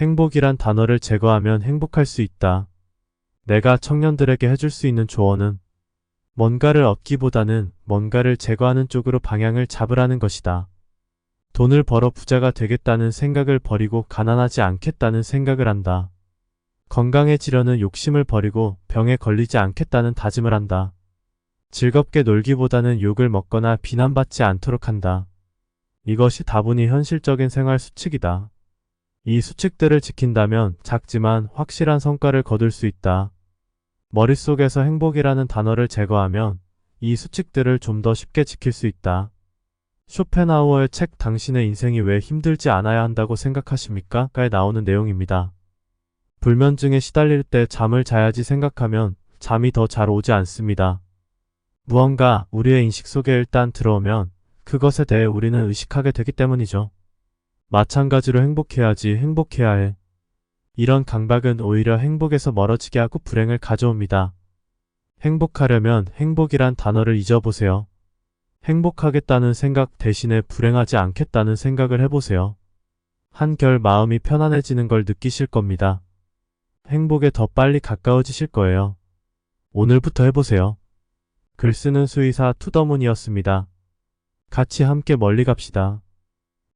행복이란 단어를 제거하면 행복할 수 있다. 내가 청년들에게 해줄 수 있는 조언은 뭔가를 얻기보다는 뭔가를 제거하는 쪽으로 방향을 잡으라는 것이다. 돈을 벌어 부자가 되겠다는 생각을 버리고 가난하지 않겠다는 생각을 한다. 건강해지려는 욕심을 버리고 병에 걸리지 않겠다는 다짐을 한다. 즐겁게 놀기보다는 욕을 먹거나 비난받지 않도록 한다. 이것이 다분히 현실적인 생활 수칙이다. 이 수칙들을 지킨다면 작지만 확실한 성과를 거둘 수 있다. 머릿속에서 행복이라는 단어를 제거하면 이 수칙들을 좀 더 쉽게 지킬 수 있다. 쇼펜하우어의 책 당신의 인생이 왜 힘들지 않아야 한다고 생각하십니까? 가에 나오는 내용입니다. 불면증에 시달릴 때 잠을 자야지 생각하면 잠이 더 잘 오지 않습니다. 무언가 우리의 인식 속에 일단 들어오면 그것에 대해 우리는 의식하게 되기 때문이죠. 마찬가지로 행복해야지 행복해야 해. 이런 강박은 오히려 행복에서 멀어지게 하고 불행을 가져옵니다. 행복하려면 행복이란 단어를 잊어보세요. 행복하겠다는 생각 대신에 불행하지 않겠다는 생각을 해보세요. 한결 마음이 편안해지는 걸 느끼실 겁니다. 행복에 더 빨리 가까워지실 거예요. 오늘부터 해보세요. 글 쓰는 수의사 투더문이었습니다. 같이 함께 멀리 갑시다.